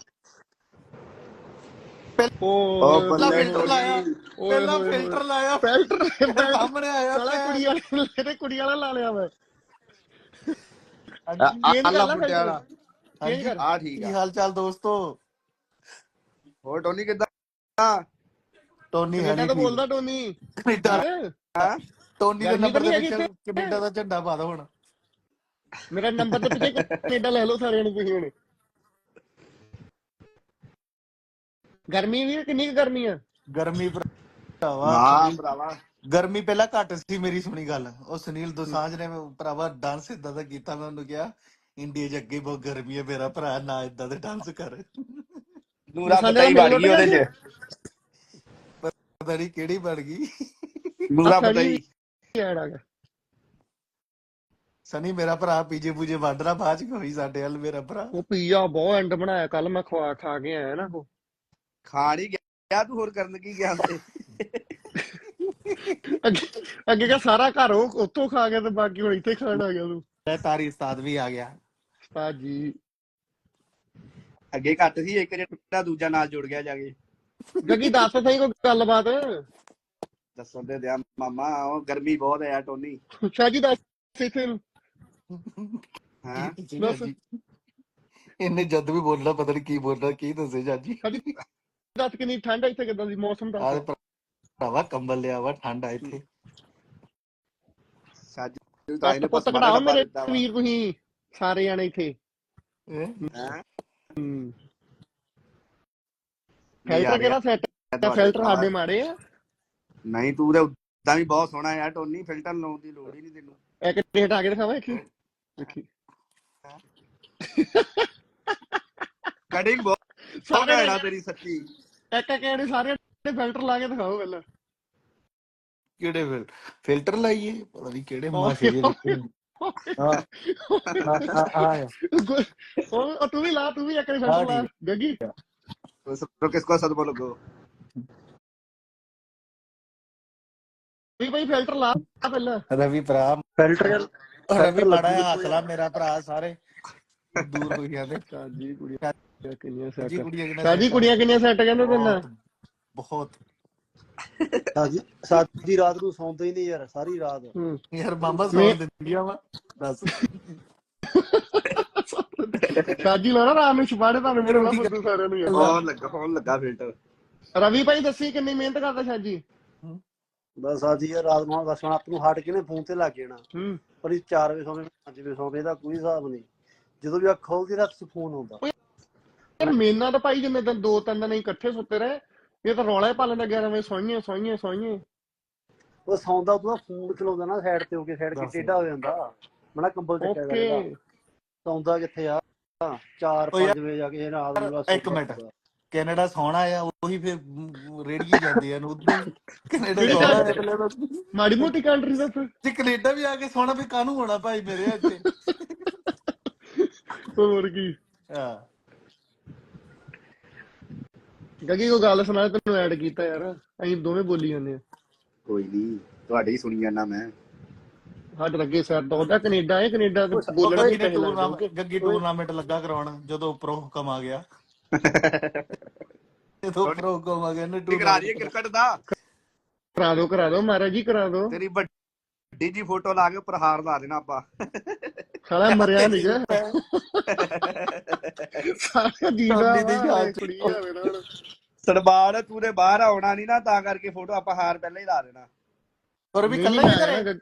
ਉਹ ਪਹਿਲਾਂ ਫਿਲਟਰ ਲਾਇਆ। ਓਏ ਪਹਿਲਾਂ ਹੋਏ ਹੋਏ। ਫਿਲਟਰ ਲਾਇਆ। ਫਿਲਟਰ ਸਾਹਮਣੇ ਆਇਆ ਸਾਲਾ ਕੁੜੀ ਵਾਲੇ ਇਹਦੇ ਕੁੜੀ ਵਾਲਾ ਲਾ ਲਿਆ ਮੈਂ ਹਾਂਜੀ ਚੇਂਜ ਕਰ ਲਾ ਮੁੰਡਿਆ ਵਾਲਾ। ਚੇਂਜ ਕਰ ਆ। ਠੀਕ ਕੀ ਆ। ਹਾਲ ਚਾਲ ਦੋਸਤੋ? ਹੋਰ ਟੋਨੀ ਕਿੱਦਾਂ? ਟੋਨੀ ਹੈ ਕੈਨੇਡਾ ਨਹੀਂ ਤੋਂ ਠੀਕ। ਬੋਲਦਾ ਟੋਨੀ। ਕੈਨੇਡਾ ਟੋਨੀ ਦੇ ਨੰਬਰ ਦੇ ਨਹੀਂ ਹੈਗੀ ਵਿੱਚ ਕੈਨੇਡਾ ਦਾ ਝੰਡਾ ਪਾ ਦੋ ਹੁਣ। ਮੇਰਾ ਨੰਬਰ ਤੇ ਪਿੱਛੇ ਕੈਨੇਡਾ ਲੈ ਲਓ ਸਾਰਿਆਂ ਨੂੰ ਤੁਸੀਂ ਹੁਣ। ਗਰਮੀ ਵੀ ਕਿੰਨੀ ਕੁ ਗਰਮੀ ਆ? ਗਰਮੀ ਭਰਾਵਾ ਭਰਾਵਾ। ਗਰਮੀ ਪਹਿਲਾਂ ਘੱਟ ਸੀ ਮੇਰੀ ਸੁਣੀ ਗੱਲ। ਉਹ ਸੁਨੀਲ ਦੋਸਾਂਝ ਨੇ ਭਰਾਵਾ ਡਾਂਸ ਇਦਾਂ ਦਾ ਕੀਤਾ ਮੈਂ ਉਹਨੂੰ ਕਿਹਾ ਇੰਡੀਆ 'ਚ ਅੱਗੇ ਬਹੁਤ ਗਰਮੀ ਹੈ ਮੇਰਾ ਭਰਾ ਨਾ ਇਦਾਂ ਦੇ ਡਾਂਸ ਕਰ। ਨੂਰਾ ਪਤਾਈ ਨਾਲ ਬਣ ਗਈ ਉਹਦੇ ਚ। ਪਤਾ ਨਹੀਂ ਕਿਹੜੀ ਬਣ ਗਈ। ਨੂਰਾ ਆ ਗਿਆ। ਸਨੀ ਮੇਰਾ ਭਰਾ ਪੀਜੇ ਪੂਜੇ ਵੰਡਣਾ ਬਾਅਦ ਚ ਕੋਈ ਸਾਡੇ ਵੱਲ ਮੇਰਾ ਭਰਾ। ਉਹ ਪੀਜ਼ਾ ਬਹੁਤ ਐਂਡ ਬਣਾਇਆ ਕੱਲ ਮੈਂ ਖਵਾ ਖਾ ਕੇ ਆਇਆ ਨਾ ਉਹ। ਖਾਣ ਹੀ ਗਿਆ ਤੂੰ ਹੋਰ ਕਰਨ ਕੀ ਗਿਆ ਤੇ ਅੱਗੇ ਕਾ ਸਾਰਾ ਘਰ ਉਹ ਉੱਥੋਂ ਖਾ ਗਿਆ ਤੇ ਬਾਕੀ ਹੁਣ ਇੱਥੇ ਖਾਣ ਆ ਗਿਆ ਤੂੰ। ਤਾਰੀ ਉਸਤਾਦ ਵੀ ਆ ਗਿਆ। ਉਸਤਾਦ ਜੀ। ਅੱਗੇ ਘੱਟ ਸੀ ਇੱਕ ਜਿਹੜਾ ਦੂਜਾ ਨਾਲ ਜੁੜ ਗਿਆ ਜਾ ਕੇ। ਗੱਗੀ ਦੱਸ ਸਹੀ ਕੋਈ ਗੱਲਬਾਤ? ਦੱਸਣ ਦੇ ਦਿਆ ਮਾਮਾ ਉਹ ਗਰਮੀ ਬਹੁਤ ਹੈ ਟੋਨੀ। ਸ਼ਾਹ ਜੀ ਦੱਸ ਇੱਥੇ ਹਾਂ। ਇਹਨੇ ਜਦ ਵੀ ਬੋਲਣਾ ਪਤਾ ਨਹੀਂ ਕੀ ਬੋਲਣਾ ਕੀ ਦੱਸੇ ਜਾਜੀ। ਦੱਸ ਕਿੰਨੀ ਠੰਡ ਆ ਇੱਥੇ ਕਿਦਾਂ ਦੀ ਮੌਸਮ ਆਹ ਦੱਸ ਭਰਾਵਾ ਕੰਬਲ ਲਿਆ ਵਾ ਠੰਡ ਆ ਇੱਥੇ। ਸੱਜ ਤਾਂ ਇਹਨੇ ਪੁੱਤ ਪਸਮਾ ਕਢਾਓ ਦਾ ਮੇਰੇ ਦਿੱਤਾ ਵਾ। ਵੀਰ ਤੁਸੀਂ ਸਾਰੇ ਜਾਣੇ ਇੱਥੇ। ਹੈਂ? ਹੈਂ? ਹੂੰ। ਫਿਲਟਰ ਕਿਹੜਾ ਸੈੱਟ ਤੁਹਾਡੇ ਫਿਲਟਰ। ਸਾਡੇ ਮਾੜੇ ਆ। ਨਹੀਂ ਤੂੰ ਤੇ ਉਦਾਂ ਵੀ ਬਹੁਤ ਸੋਹਣਾ ਆ ਟੋਨੀ ਫਿਲਟਰ ਲਾਉਣ ਦੀ ਲੋੜ ਹੀ ਨਹੀਂ ਤੈਨੂੰ। ਇੱਕ ਡੇਟ ਆ ਕੇ ਦਿਖਾਵਾਂ ਦੇਖੀ ਦੇਖੀ ਕਟਿੰਗ ਬਹੁਤ ਸਾਰੇ ਤੇਰੀ ਸੱਚੀ। ਇੱਕ ਕਿਹੜੇ ਸਾਰੇ ਫਿਲਟਰ ਲਾ ਕੇ ਦਿਖਾਓ ਪਹਿਲਾਂ। ਕਿਹੜੇ ਫਿਰ ਫਿਲਟਰ ਲਾਈਏ? ਪਤਾ ਨਹੀਂ ਕਿਹੜੇ ਮਾਸੇ ਦੇ ਹਾਂ ਹਾਂ ਉਹ ਤੂੰ ਵੀ ਲਾ ਤੂੰ ਵੀ ਇੱਕ ਫਿਲਟਰ ਲਾ। ਗੱਗੀ ਰੁਕ ਇਸ ਕੋ ਸਾਥ ਬੋਲੋ ਗੋ ਵੀ ਭਾਈ ਫਿਲਟਰ ਲਾ ਪਹਿਲਾਂ। ਰਵੀ ਭਰਾ ਫਿਲਟਰ ਰਵੀ ਬੜਾ ਹਸਲਾ ਮੇਰਾ ਭਰਾ ਸਾਰੇ। ਦੂਰ ਹੋ ਜਾਂਦੇ ਹਾਂਜੀ ਕੁੜੀਆਂ ਕਿੰਨੀਆਂ ਕੁੜੀਆਂ ਕਿੰਨੀਆਂ ਸੈਟ ਕਹਿੰਦੇ ਤੈਨਾਂ? ਬਹੁਤ ਸਾਜੀ ਸਾਜੀ ਰਾਤ ਨੂੰ ਸੌਂਦੇ ਹੀ ਨਹੀਂ ਯਾਰ ਸਾਰੀ ਰਾਤ। ਯਾਰ ਮਾਮਾ ਸੌਂ ਦਿੰਦੀਆਂ ਵਾ ਦੱਸ। ਸਾਜੀ ਲਾਣਾ ਰਾਮ ਨੂੰ ਛਪਾੜੇ ਤੁਹਾਨੂੰ ਮੇਰੇ ਨਾਲ ਪੁੱਛੂ ਸਾਰਿਆਂ ਨੂੰ ਯਾਰ। ਹੋਣ ਲੱਗਾ ਹੋਣ ਲੱਗਾ ਫਿਲਟਰ। ਰਵੀ ਭਾਈ ਦੱਸੀ ਕਿੰਨੀ ਮਿਹਨਤ ਕਰਦਾ ਸਾਜੀ ਬਸ ਸਾਜੀ ਯਾਰ ਰਾਤ ਨੂੰ ਬਸ ਆਪ ਨੂੰ ਹਟ ਕੇ ਨੇ ਫੋਨ ਤੇ ਲੱਗ ਜਾਣਾ। ਪਰ ਇਹ 4 ਵਜੇ ਸੌਂਦੇ 5 ਵਜੇ ਸੌਂਦੇ ਦਾ ਕੋਈ ਹਿਸਾਬ ਨਹੀਂ। ਜਦੋਂ ਵੀ ਅੱਖ ਖੋਲਦੀ ਰਾਤ ਸੁਫੋਨ ਹੁੰਦਾ ਯਾਰ ਮੇਨਾ ਤਾਂ ਭਾਈ ਜਿੰਨੇ ਦਿਨ ਦੋ ਤਿੰਨ ਦਿਨ ਅਸੀਂ ਇਕੱਠੇ ਸੁੱਤੇ ਰਹੇ ਇਹ ਤਾਂ ਰੌਲਾ ਹੀ ਪਾ ਲੈਂਦਾ 11 ਵਜੇ ਸੋਈਏ ਸੋਈਏ ਸੋਈਏ। ਉਹ ਸੌਂਦਾ ਬਾਅਦ ਫੋਨ ਚਲਾਉਂਦਾ ਨਾ ਸਾਈਡ ਤੇ ਹੋ ਕੇ ਸਾਈਡ ਕੇ। ਟੇਢਾ ਹੋ ਜਾਂਦਾ। ਮਣਾ ਕੰਬਲ ਚੱਕਿਆ ਕਰਦਾ ਸੌਂਦਾ ਕਿੱਥੇ ਆ? 4 ਉਹ ਯਾਰ- 5 ਵਜੇ ਜਾ ਕੇ ਇਹ ਰਾਤ ਨੂੰ ਬਸ ਇੱਕ ਮਿੰਟ। ਕੈਨੇਡਾ ਸੌਣਾ ਆ ਉਹੀ ਫਿਰ ਰੇੜੀਏ ਜਾਂਦੇ ਆ ਨੂੰ ਉਦੋਂ ਕੈਨੇਡਾ ਸੌਣਾ। ਮਾੜੀ ਮੋਟੀ ਕੰਟਰੀ ਦਾ ਫਿਰ। ਤੇ ਕੈਨੇਡਾ ਵੀ ਆ ਕੇ ਸੌਣਾ ਵੀ ਕਾਹਨੂੰ ਹੋਣਾ ਭਾਈ ਮੇਰੇ ਇੱਥੇ? ਹੋਰ ਕੀ। ਹਾਂ। ਗੱਗੀ ਕੋ ਗੱਲ ਸੁਣਾ ਤੈਨੂੰ ਐਡ ਕੀਤਾ ਯਾਰ। ਅਸੀਂ ਦੋਵੇਂ ਬੋਲੀ ਜਾਂਦੇ ਆ ਕੋਈ ਨਹੀਂ ਤੁਹਾਡੀ ਹੀ ਸੁਣੀ ਜਾਣਾ ਮੈਂ। ਹੱਡ ਲੱਗੇ ਸਰ ਦੋਦਾ ਕੈਨੇਡਾ ਹੈ ਕੈਨੇਡਾ ਦੇ ਬੋਲਣ ਦੀ ਟੂਰਨਾਮੈਂਟ ਗੱਗੀ ਟੂਰਨਾਮੈਂਟ ਲੱਗਾ ਕਰਾਉਣ ਜਦੋਂ ਉੱਪਰੋਂ ਹੁਕਮ ਆ ਗਿਆ। ਜਦੋਂ ਉੱਪਰੋਂ ਹੁਕਮ ਆ ਗਿਆ ਨੇ ਟੂਰ ਕਰਾ ਰਹੀ ਕ੍ਰਿਕਟ ਦਾ? ਕਰਾ ਦਿਓ ਕਰਾ ਦਿਓ ਮਹਾਰਾਜ ਜੀ ਕਰਾ ਦਿਓ ਤੇਰੀ ਵੱਡੀ ਜੀ ਫੋਟੋ ਲਾ ਕੇ ਪ੍ਰਹਾਰ ਲਾ ਦੇਣਾ ਆਪਾਂ। ਸਾਲਾ ਮਰਿਆ ਨਹੀਂ ਗਾ। *laughs* *laughs* ਜੀਵਾ ਸਾਡੀ ਦੀ। ਕੁੜੀ ਆਵੇ ਨਾਲ। ਸੜਬਾੜ ਤੂੰ ਨੇ ਬਾਹਰ ਆਉਣਾ ਨਹੀਂ ਨਾ ਤਾਂ ਕਰਕੇ ਫੋਟੋ ਆਪਾਂ ਹਾਰ ਪਹਿਲਾਂ ਹੀ ਲਾ ਦੇਣਾ। ਪਰ ਵੀ ਕੱਲਾ ਨਹੀਂ, ਹੀ ਕਰੇ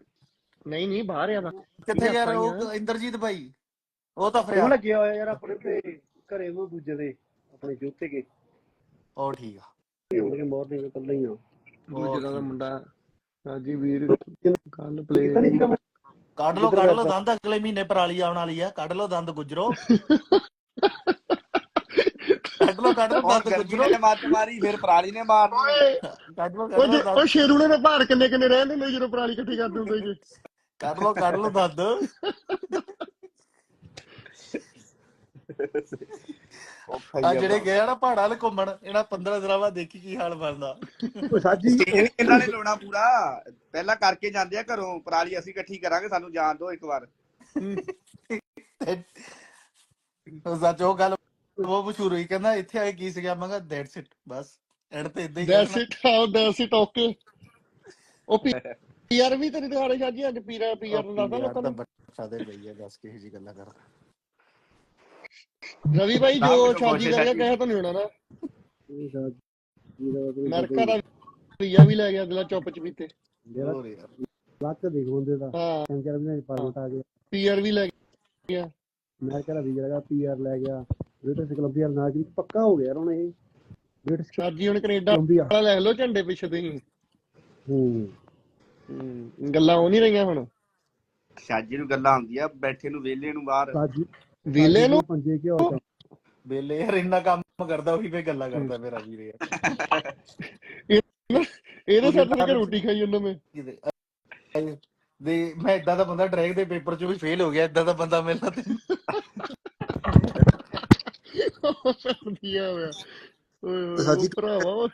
ਨਹੀਂ ਨਹੀਂ ਬਾਹਰ ਆ ਕਿੱਥੇ ਗਿਆ ਉਹ ਇੰਦਰਜੀਤ ਭਾਈ ਉਹ ਤਾਂ ਉਹ ਫਰਿਆ ਲੱਗਿਆ ਹੋਇਆ ਯਾਰ ਆਪਣੇ ਤੇ ਘਰੇ ਉਹ ਦੂਜੇ ਦੇ ਆਪਣੇ ਜੋਤੇ ਕੇ। ਉਹ ਠੀਕ ਆ। ਉਹਦੇ ਮਾਰਨਿੰਗ ਇਕੱਲੇ ਹੀ ਆ। ਦੂਜੇ ਦਾ ਮੁੰਡਾ ਸਾਜੀ ਵੀਰ ਕੱਲ ਪਲੇ ਕੱਢ ਲੋ ਕੱਢ ਲੋ? ਦੰਦ ਅਗਲੇ ਮਹੀਨੇ ਪਰਾਲੀ ਆਉਣ ਵਾਲੀ ਆ। ਕੱਢ ਲੋ ਦੰਦ ਗੁਜਰੋ। ਕੱਢ ਲੋ ਕੱਢ ਲੋ ਦੰਦ ਗੁਜਰੋ ਨੇ ਮੱਤ ਮਾਰੀ ਫਿਰ ਪਰਾਲੀ ਨੇ ਮਾਰਨੀ ਕੱਢ ਲੋ ਉਹ ਕੱਢ ਲੋ ਉਹ ਸ਼ੇਰੂ ਨੇ ਭਾਰ ਕਿੰਨੇ ਕਿੰਨੇ ਰਹਿੰਦੇ ਨੇ ਜਦੋਂ ਪਰਾਲੀ ਇਕੱਠੀ ਕਰਦੇ ਹੁੰਦੇ ਜੀ ਕੱਢ ਲੋ ਕੱਢ ਲੋ ਦੰਦ ਆ ਜਿਹੜੇ ਗਏ ਆ ਨਾ ਪਹਾੜਾਂ ਵਾਲੇ ਘੁੰਮਣ ਇਹਨਾਂ 15 ਦਿਨਾਂ ਬਾਅਦ ਦੇਖੀ ਕੀ ਹਾਲ ਬਣਦਾ। ਉਹ ਸਾਜੀ ਇਹਨਾਂ ਨੇ ਲਾਉਣਾ ਪੂਰਾ। ਪਹਿਲਾਂ ਕਰਕੇ ਜਾਂਦੇ ਆ ਘਰੋਂ ਪਰਾਲੀ ਅਸੀਂ ਇਕੱਠੀ ਕਰਾਂਗੇ ਸਾਨੂੰ ਜਾਣ ਦਿਓ ਇੱਕ ਵਾਰ। ਸੱਚ ਉਹ ਗੱਲ ਉਹ ਮਸ਼ਹੂਰ ਹੋਈ ਕਹਿੰਦਾ ਇੱਥੇ ਆ ਕੇ ਕੀ ਸਿੱਖਿਆ ਮੈਂ ਕਿਹਾ ਦੈਟਸ ਇਟ ਬਸ। ਐਂਡ ਤੇ ਇਦਾਂ ਹੀ that's. It how that's it okay ਉਹ ਪੀਆਰ ਵੀ ਤੇਰੀ ਦਿਖਾੜੇ ਸ਼ਾਜੀ ਅੱਜ ਪੀਰਾ ਪੀਆਰ ਨੂੰ ਦੱਸਦਾ ਲੋਕਾਂ ਨੂੰ? ਬੱਚਾ ਦੇ ਪਈ ਆ ਦੱਸ ਕਿਹੋ ਜੀ ਗੱਲਾਂ ਕਰ ਰਵੀ ਭਾਈ ਜੋ ਕਰਿਆ ਹੈ ਕਹੇ ਤਾਂ ਨਹੀਂ ਹੋਣਾ ਨਾ। ਸਾਜੀ ਦਾ ਅਮਰੀਕਾ ਦਾ ਵੀਜ਼ਾ ਵੀ ਲੈ ਗਿਆ ਅਗਲਾ ਚੁੱਪ ਹੋਰ ਯਾਰ। ਲੱਕ ਦੇਖ ਹੁੰਦੇ ਦਾ। ਹਾਂ। ਤਿੰਨ ਚਾਰ ਮਹੀਨੇ ਆ ਗਿਆ। ਪੀਆਰ ਵੀ ਲੈ ਗਿਆ। ਮੈਂ ਕਹਿੰਦਾ ਵੀਜ਼ਾ ਲਗਾ ਪੀਆਰ ਲੈ ਗਿਆ ਬ੍ਰਿਟਿਸ਼ ਕੋਲੰਬੀਆ ਨਾਲ ਜੀ ਪੱਕਾ ਹੋ ਗਿਆ ਹੁਣ ਇਹ। ਬ੍ਰਿਟਿਸ਼ ਸਾਜੀ ਹੁਣ ਕੈਨੇਡਾ ਵਾਲਾ ਲੈ ਲਓ ਝੰਡੇ ਪਿੱਛੇ ਤੁਸੀਂ। ਹੂੰ। ਹੂੰ, ਗੱਲਾਂ ਉਹ ਨਹੀਂ ਰਹੀਆਂ ਹੁਣ। ਸ਼ਾਜੀ ਨੂੰ ਗੱਲਾਂ ਆਉਂਦੀਆਂ ਬੈਠੇ ਨੂੰ ਵੇਲੇ ਨੂੰ ਬਾਹਰ। ਸਾਜੀ ਵੀਲੇ ਨੂੰ? ਪੰਜੇ ਕਿਉਂ ਚ ਬੇਲੇ ਯਾਰ ਇੰਨਾ ਕੰਮ ਕਰਦਾ ਉਹੀ ਫੇ ਗੱਲਾਂ ਕਰਦਾ ਮੇਰਾ ਵੀਰ ਯਾਰ। *laughs* ਇਹਦੇ ਸਿਰ ਤੇ ਰੋਟੀ ਖਾਈ ਉਹਨਾਂ ਮੈਂ। ਦੇ ਮੈਂ ਇਦਾਂ ਦਾ ਬੰਦਾ ਡਰੈਗ ਦੇ ਪੇਪਰ 'ਚ ਵੀ ਫੇਲ ਹੋ ਗਿਆ ਇਦਾਂ ਦਾ ਬੰਦਾ ਮਿਲਣਾ ਤੇ ਵਧੀਆ ਹੋਇਆ। ਓਏ ਭਰਾਵਾ।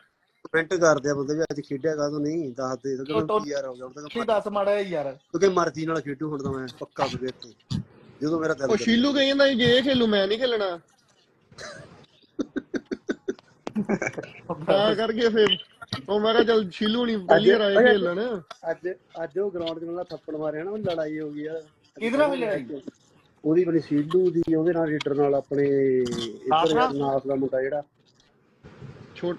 ਕਮੈਂਟ ਕਰਦੇ ਆ ਬੰਦੇ ਵੀ ਅੱਜ ਖੇਡਿਆ ਕਾ ਨਹੀਂ ਦੱਸ ਦੇ ਤਾਂ ਟੋ- ਪੀਆਰ ਹੋ ਗਿਆ ਹੁਣ ਤਾਂ ਕੀ ਦੱਸ ਮਾੜਾ ਯਾਰ। ਕਿਉਂਕਿ ਮਰਜ਼ੀ ਨਾਲ ਖੇਡੂ ਹੁਣ ਤਾਂ ਮੈਂ ਪੱਕਾ ਗਿਆ ਇੱਥੇ ਜਦੋਂ ਮੇਰਾ ਦਿਲ ਉਹ। ਸ਼ੀਲੂ ਕਹੀ ਜਾਂਦਾ ਜੇ ਇਹ ਖੇਲੂ ਮੈਂ ਨਹੀਂ ਖੇਲਣਾ। *laughs* ਤਾਂ ਕਰਕੇ ਫਿਰ ਉਹ ਮੈਂ ਕਿਹਾ ਚੱਲ ਸ਼ੀਲੂ ਨਹੀਂ ਪਹਿਲੀ ਵਾਰ ਆਏ ਖੇਲਣ। ਅੱਜ ਅੱਜ ਉਹ ਗਰਾਊਂਡ 'ਚ ਮੈਨੂੰ ਥੱਪੜ ਮਾਰਿਆ ਨਾ ਉਹਦੀ ਲੜਾਈ ਹੋ ਗਈ ਆ। ਕਿਹਦੇ ਨਾਲ ਲੜਾਈ? ਉਹਦੀ ਬਣੀ ਸੀਲੂ ਦੀ ਉਹਦੇ ਨਾਲ ਰੀਡਰ ਨਾਲ ਆਪਣੇ ਇੱਧਰ ਨਾਲ? ਨਾਸ ਦਾ ਮੁੰਡਾ ਜਿਹੜਾ। ਛੋਟ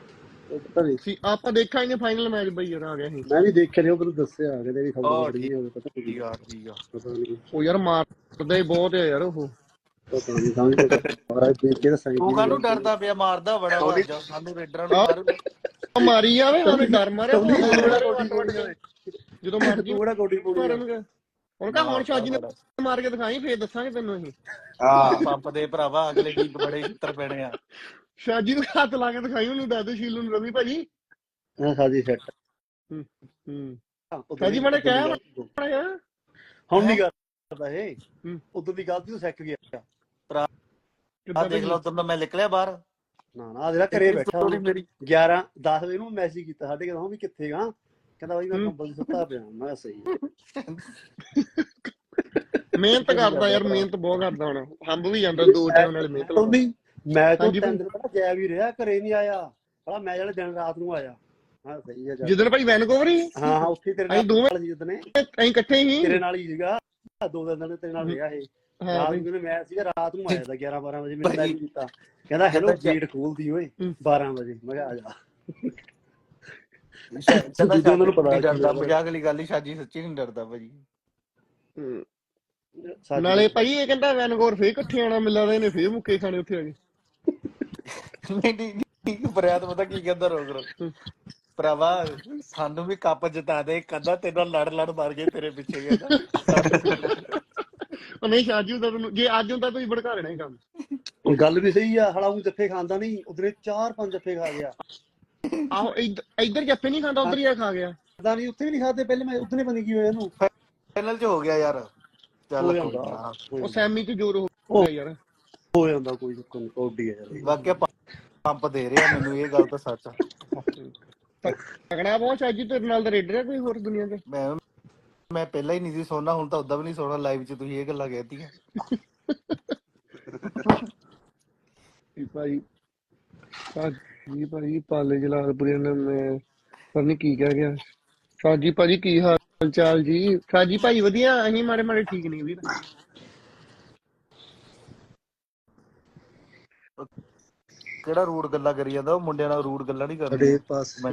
ਉਹ ਪਤਾ ਨਹੀਂ। ਸੀ ਆਪਾਂ ਦੇਖਾਂ ਇਹਨੇ ਫਾਈਨਲ ਮੈਚ ਬਈ ਯਾਰ ਆ ਗਿਆ ਸੀ। ਮੈਂ ਵੀ ਦੇਖਿਆ ਨਹੀਂ ਉਹ ਮੈਨੂੰ ਦੱਸਿਆ ਕਹਿੰਦੇ ਵੀ ਖਬਰ ਉਹ ਬੜੀ ਹੋਵੇ ਪਤਾ ਨਹੀਂ। ਆ ਠੀਕ ਆ। ਪਤਾ ਨਹੀਂ। ਉਹ ਯਾਰ ਮਾਰਦਾ ਹੀ ਬਹੁਤ ਹੈ ਯਾਰ ਉਹ। ਕਾਹਨੂੰ ਡਰਦਾ ਪਿਆ? ਮਾਰਦਾ ਬੜਾ ਵਾ ਜਾ ਸਾਨੂੰ ਰੇਡਰਾਂ ਨੂੰ ਮਾਰੂ ਉਹ ਮਾਰੀ ਜਾਵੇ ਉਹਨੇ ਡਰ ਮਾਰਿਆ। ਜਦੋਂ ਮਰਜ਼ੀ ਹੁਣ ਕਾ ਹੁਣ ਸ਼ਾਜੀ ਨੇ ਮਾਰ ਕੇ ਦਿਖਾਈ ਫੇਰ ਦੱਸਾਂਗੇ ਤੈਨੂੰ ਅਸੀਂ। ਹਾਂ ਪੰਪ ਦੇ ਭਰਾਵਾ ਅਗਲੇ ਗੀਤ ਬੜੇ ਪੈਣੇ ਆ। ਸ਼ਾਜੀ ਨੂੰ ਹੱਥ ਲਾ ਕੇ ਦਿਖਾਈ ਉਹਨੂੰ ਦੱਸ ਦੇ ਸ਼ੀਲੂ ਨੂੰ ਰਵੀ ਭਾਜੀ। ਹਾਂ ਸਾਜੀ ਸੈੱਟ ਹੂੰ ਸਾਜੀ ਮਾੜਾ ਕਹਿ ਮਾੜਾ ਹੁਣ ਨਹੀਂ ਕਰਦਾ ਇਹ। ਉਦੋਂ ਦੀ ਗਲਤੀ ਤੋਂ ਸਿੱਖ ਗਿਆ। ਆ ਕਿੱਦਾਂ ਦੇਖ ਲਓ ਤੁਮ ਮੈਂ ਨਿਕਲਿਆ ਬਾਹਰ। ਨਾ ਨਾ ਜਿਹੜਾ ਘਰੇ ਬੈਠਾ ਉਹਨੇ ਮੇਰੀ। 11 10 ਵਜੇ ਨੂੰ ਮੈਸੇਜ ਕੀਤਾ ਸਾਡੇ ਕਹਿੰਦਾ ਵੀ ਕਿੱਥੇ ਗਾ? ਕਹਿੰਦਾ ਬਾਈ ਮੈਂ। ਕੰਬਲ ਸੁੱਤਾ ਪਿਆ ਮੈਂ ਸਹੀ। *laughs* ਮਿਹਨਤ ਕਰਦਾ ਯਾਰ ਮਿਹਨਤ ਬਹੁਤ ਕਰਦਾ ਹੁਣ। ਹੰਬ ਵੀ ਜਾਂਦਾ ਦੋ ਟਾਈਮ ਨਾਲ ਮਿਹਨਤ ਲਾਉਂਦਾ। ਮੈਂ ਤਾਂ ਤਿੰਨ। ਦਿਨ ਪਹਿਲਾਂ ਗਿਆ ਵੀ ਰਿਹਾ ਘਰੇ ਨਹੀਂ ਆਇਆ। ਭਲਾ ਮੈਂ ਜਿਹੜੇ ਦਿਨ ਰਾਤ ਨੂੰ ਆਇਆ ਹਾਂ ਸਹੀ ਹੈ ਜਾ ਜਿੱਦਣ ਭਾਈ ਵੈਨਕੂਵਰ ਹੀ? ਹਾਂ ਹਾਂ ਉੱਥੇ ਤੇਰੇ ਅਸੀਂ ਦੋਵੇਂ- ਨਾਲ ਜਿੱਦਨੇ ਅਸੀਂ ਇਕੱਠੇ ਹੀ। ਤੇਰੇ ਨਾਲ ਹੀ ਸੀਗਾ ਦੋ ਦਿਨ ਦਿਨ ਤੇਰੇ ਨਾਲ ਰਿਹਾ ਇਹ। ਹਾਂ। ਰਾਤ ਭਾਈ। ਨੂੰ ਮੈਂ ਸੀਗਾ ਰਾਤ ਨੂੰ ਆਇਆ ਤਾਂ 11 12 ਵਜੇ ਮੈਨੂੰ। ਮੈਸੇਜ ਕੀਤਾ ਕਹਿੰਦਾ ਹੈਲੋ ਗੇਟ ਖੋਲਦੀ ਓਏ। ਹੂੰ। 12 ਵਜੇ। ਮੈਂ ਕਿਹਾ ਆ ਜਾ। ਦੂਜੇ ਉਹਨਾਂ ਨੂੰ ਪਤਾ ਨਹੀਂ ਡਰਦਾ ਮਜ਼ਾਕ ਵਾਲੀ ਗੱਲ ਹੀ ਸ਼ਾਜੀ ਸੱਚੀ ਨਹੀਂ ਡਰਦਾ ਭਾਜੀ ਨਾਲੇ ਭਾਈ ਇਹ ਕਹਿੰਦਾ ਵੈਨਕੂਵਰ ਫੇਰ ਇਕੱਠੇ ਆਣਾ ਮਿਲਦਾ ਇਹਨੇ ਫੇਰ ਮੁੱਕੇ ਖਾਣੇ ਉੱਥੇ ਆ ਕੇ। ਨਹੀਂ ਨਹੀਂ ਬਰਿਆਤ ਪਤਾ ਕੀ ਕਹਿੰਦਾ ਰੋਕ ਰੋਕ ਭਰਾਵਾ ਸਾਨੂੰ ਵੀ ਕੱਪ ਜਿਤਾ ਦੇ ਕਦਾ ਤੇਰੇ ਨਾਲ ਲੜ ਲੜ ਮਾਰ ਗਏ ਤੇਰੇ ਪਿੱਛੇ ਗਿਆ ਉਹ ਨਹੀਂ ਸ਼ਾਜੀ ਹੁੰਦਾ ਤੈਨੂੰ ਜੇ ਅੱਜ ਹੁੰਦਾ ਤੁਸੀਂ ਭੜਕਾ ਲੈਣਾ ਹੀ ਕੰਮ। ਗੱਲ ਵੀ ਸਹੀ ਆ ਹਲਾ ਉਹ ਜੱਫੇ ਖਾਂਦਾ ਨਹੀਂ ਉਧਰੇ ਚਾਰ ਪੰਜ ਜੱਫੇ ਖਾ ਗਿਆ। ਆਹੋ ਇੱਧ- ਇੱਧਰ ਜੱਫੇ ਨਹੀਂ ਖਾਂਦਾ ਉਧਰ ਹੀ ਆ ਖਾ ਗਿਆ। ਪਤਾ ਨਹੀਂ ਉੱਥੇ ਵੀ ਨਹੀਂ ਖਾਦੇ ਪਹਿਲੇ ਮੈਂ ਉੱਥੇ ਬਣੀ ਕੀ ਹੋਇਆ ਇਹਨੂੰ। ਫਾਈਨਲ ਚ ਹੋ ਗਿਆ ਯਾਰ। ਹੋ ਚੱਲ ਉਹ ਸੈਮੀ ਚ ਜ਼ੋਰ ਹੋ ਗਿਆ ਯਾਰ। ਹੋ ਜਾਂਦਾ ਕੋਈ ਚੱਕਰ ਨਹੀਂ ਕੌਡੀ ਆ ਯਾਰ। ਵਾਕਿਆ ਪੰਪ ਦੇ ਰਿਹਾ ਮੈਨੂੰ ਇਹ ਗੱਲ ਤਾਂ ਸੱਚ ਆ। ਤਗੜਾ ਬਹੁਤ ਸ਼ਾਜੀ ਤੇਰੇ ਨਾਲ ਦਾ ਰੇਡਰ ਹੈ ਕੋਈ ਹੋਰ ਦੁਨੀਆ ਤੇ ਮੈਂ ਮੈਂ ਪਹਿਲਾਂ ਹੀ ਨਹੀਂ ਸੀ ਸੋਣਾ ਹੁਣ ਤਾਂ ਉਦਾਂ ਵੀ ਨਹੀਂ ਸੋਣਾ ਲਾਈਵ 'ਚ ਤੁਸੀਂ ਇਹ ਗੱਲਾਂ ਕਹਿਤੀਆਂ। ਜੀ ਭਾਈ ਸਾਜੀ ਭਾਈ ਪਾਲੇ ਜਲਾਲਪੁਰੇ ਨੇ ਮੈਂ ਪਰ ਨਹੀਂ ਕੀ ਕਹਿ ਗਿਆ। ਸਾਜੀ ਭਾਜੀ ਕੀ ਹਾਲ ਚਾਲ ਜੀ? ਸਾਜੀ ਭਾਈ ਵਧੀਆ ਅਸੀਂ ਮਾੜੇ ਮਾੜੇ ਠੀਕ ਨਹੀਂ ਵੀਰ। ਕਿਹੜਾ ਰੂਡ ਗੱਲਾਂ ਕਰੀ ਜਾਂਦਾ ਉਹ ਮੁੰਡਿਆਂ ਨਾਲ ਰੂਡ ਗੱਲਾਂ ਨਹੀਂ ਸਾਡੇ ਕਰਦੀ ਪਾਸ ਮੈਂ